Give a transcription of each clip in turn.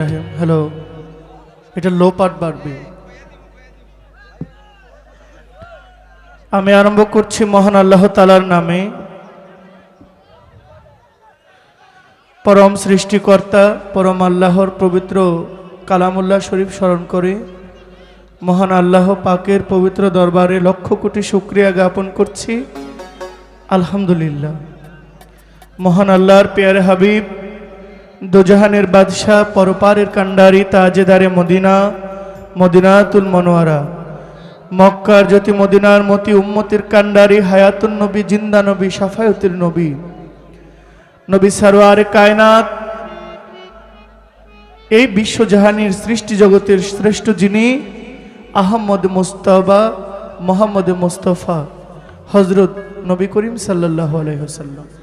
Hello, এটা লো part বাড়বে আমি আরম্ভ করছি মহান আল্লাহ তালার নামে। পরম সৃষ্টিকর্তা, পরম আল্লাহর পবিত্র কালামুল্লাহ শরীফ স্মরণ করে মহান আল্লাহ পাকের পবিত্র দরবারে লক্ষ কোটি শুক্রিয়া জ্ঞাপন করছি। আলহামদুলিল্লাহ। মহান আল্লাহর পেয়ারে হাবিব দোজাহানের বাদশাহ পরপারের কান্ডারি তাজেদারে মদিনা, মদিনাতুল মনোয়ারা। মক্কার জ্যোতি মদিনার মতি উম্মতির কান্ডারি হায়াতুন নবী, জিন্দা নবী সাফায়তুল নবী। নবী সারোয়ারে কায়নাত, এই বিশ্বজাহানের সৃষ্টি জগতের শ্রেষ্ঠ যিনি আহম্মদ মুস্তফা, মোহাম্মদ মুস্তফা হজরত নবী করিম সাল্লাহ আলহ্লাম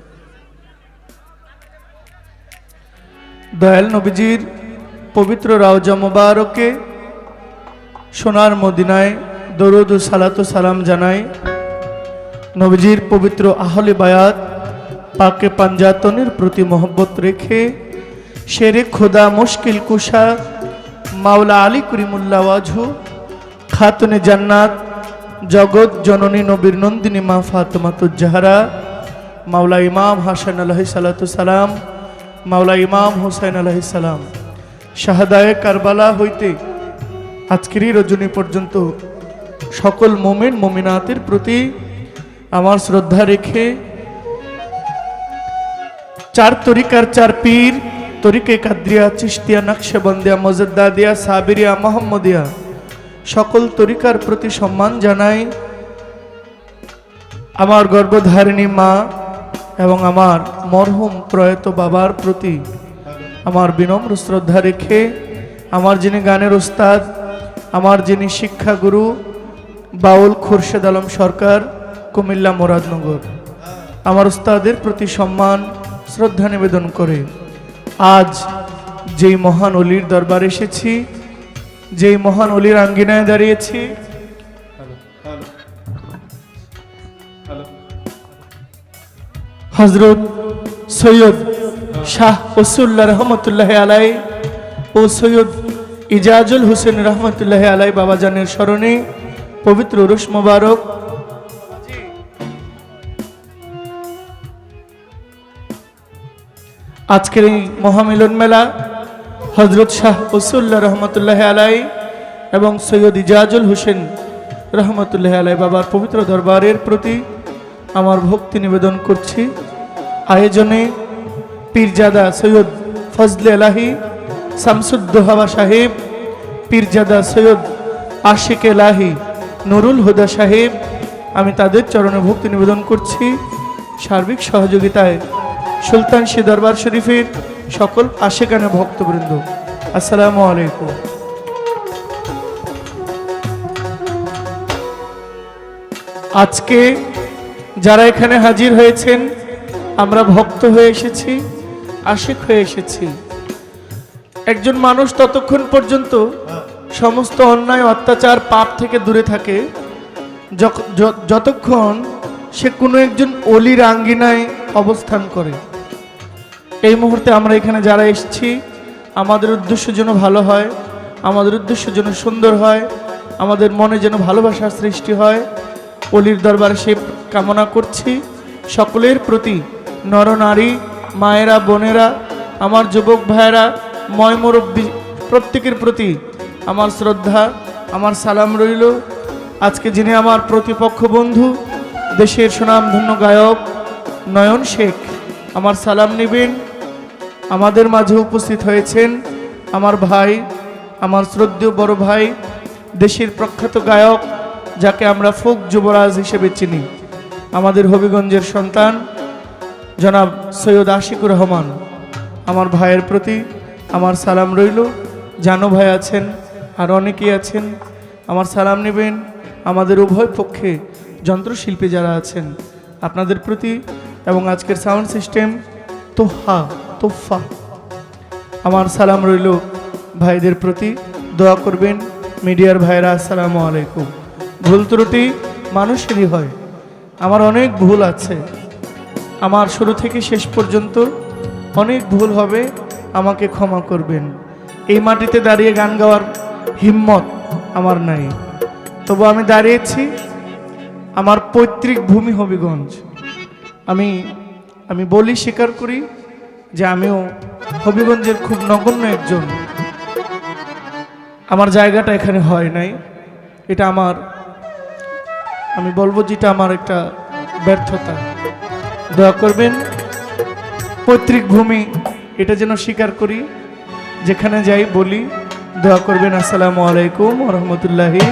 দয়াল নবীজির পবিত্র রাওজা মোবারকে সোনার মদিনায় দরুদ সালাত সালাম জানাই। নবীজির পবিত্র আহলে বায়াত পাকে পাঞ্জাতনের প্রতি মহব্বত রেখে শেরে খোদা মুশকিল কুশা মাওলা আলী করিমুল্লা ওয়াজহু খাতুনে জান্নাত জগৎ জননী নবীর নন্দিনী মা ফাতমাতুজ্জাহারা মাওলা ইমাম হাসান আলহি সালাতু সালাম মাওলা ইমাম হুসাইন আলহিসাল্লাম শাহাদায় কারবালা হইতে আজকেরই রজনী পর্যন্ত সকল মোমেন, মোমিনাতের প্রতি আমার শ্রদ্ধা রেখে চার তরিকার চার পীর, তরিকে কাদ্রিয়া চিস্তিয়া নকশবন্দিয়া মজদ্দাদিয়া, সাবিরিয়া, মোহাম্মদিয়া সকল তরিকার প্রতি সম্মান জানাই। আমার গর্ভধারিণী মা এবং আমার মরহুম প্রয়াত বাবার প্রতি আমার বিনম্র শ্রদ্ধা রেখে আমার যিনি গানের ওস্তাদ, আমার যিনি শিক্ষাগুরু বাউল খুরশেদ আলম সরকার, কুমিল্লা মোরাদনগর, আমার ওস্তাদের প্রতি সম্মান, শ্রদ্ধা নিবেদন করে আজ যেই মহান অলির দরবার এসেছি, যেই মহান অলির আঙ্গিনায় দাঁড়িয়েছি হজরত সৈয়দ শাহ ওসুল্লাহ রহমতুল্লাহ আলাই ও সৈয়দ ইজাজুল হোসেন রহমতুল্লাহ আলাই বাবাজানের স্মরণে পবিত্র রুশ মোবারক। আজকের এই মহামিলন মেলা হজরত শাহ ওসুল্লাহ রহমতুল্লাহ আলাই এবং সৈয়দ ইজাজুল হোসেন রহমতুল্লাহ আলাই বাবার পবিত্র দরবারের প্রতি আমার ভক্তি নিবেদন করছি। আয়োজনে পীরজাদা সৈয়দ ফজলে এলাহি শামসুদ্দোহাবা সাহেব, পীরজাদা সৈয়দ আশিক এলাহি, নুরুল হুদা সাহেব, আমি তাদের চরণে ভক্তি নিবেদন করছি। সার্বিক সহযোগিতায় সুলতান শি দরবার শরীফের সকল আশেকানে ভক্তবৃন্দ, আসসালামু আলাইকুম। আজকে যারা এখানে হাজির হয়েছেন আমরা ভক্ত হয়ে এসেছি, আশিক হয়ে এসেছি। একজন মানুষ ততক্ষণ পর্যন্ত সমস্ত অন্যায়, অত্যাচার, পাপ থেকে দূরে থাকে। যতক্ষণ সে কোনো একজন অলির আঙ্গিনায় অবস্থান করে। এই মুহূর্তে আমরা এখানে যারা এসেছি, আমাদের উদ্দেশ্য যেন ভালো হয়, আমাদের উদ্দেশ্য যেন সুন্দর হয়, আমাদের মনে যেন ভালোবাসার সৃষ্টি হয়। অলির দরবারে সে কামনা করছি। সকলের প্রতি নরনারী, মায়েরা, বোনেরা, আমার যুবক ভাইয়েরা ময় মুরব্বী, প্রত্যেকের প্রতি আমার শ্রদ্ধা, আমার সালাম রইল। আজকে যিনি আমার প্রতিপক্ষ বন্ধু, দেশের সুনামধন্য গায়ক নয়ন শেখ, আমার সালাম নেবেন। আমাদের মাঝে উপস্থিত হয়েছেন আমার ভাই, আমার শ্রদ্ধেয় বড় ভাই, দেশের প্রখ্যাত গায়ক, যাকে আমরা ফোক যুবরাজ হিসেবে চিনি। আমাদের হবিগঞ্জের সন্তান জনাব সৈয়দ আশিকুর রহমান, আমার ভাইয়ের প্রতি আমার সালাম রইল। জানো ভাই আছেন আর অনেকেই আছেন। আমার সালাম নেবেন আমাদের উভয় পক্ষে যন্ত্রশিল্পী যারা আছেন আপনাদের প্রতি এবং আজকের সাউন্ড সিস্টেম তোহা তোফা আমার সালাম রইল ভাইদের প্রতি। দোয়া করবেন মিডিয়ার ভাইরা আসসালামু আলাইকুম। ভুল ত্রুটি মানুষেরই হয়। আমার অনেক ভুল আছে। আমার শুরু থেকে শেষ পর্যন্ত অনেক ভুল হবে, আমাকে ক্ষমা করবেন। এই মাটিতে দাঁড়িয়ে গান গাওয়ার হিম্মত আমার নাই। তবু আমি দাঁড়িয়েছি, আমার পৈতৃক ভূমি হবিগঞ্জ। আমি আমি বলি স্বীকার করি যে আমিও হবিগঞ্জের খুব নগণ্য একজন। আমার জায়গাটা এখানে হয় নাই। এটা আমার, আমি বলব যেটা আমার একটা ব্যর্থতা। দয়া করবেন। পৈতৃক ভূমি, এটা যেন স্বীকার করি, যেখানে যাই বলি, দোয়া করবেন। আসসালামু আলাইকুম রহমতুল্লাহি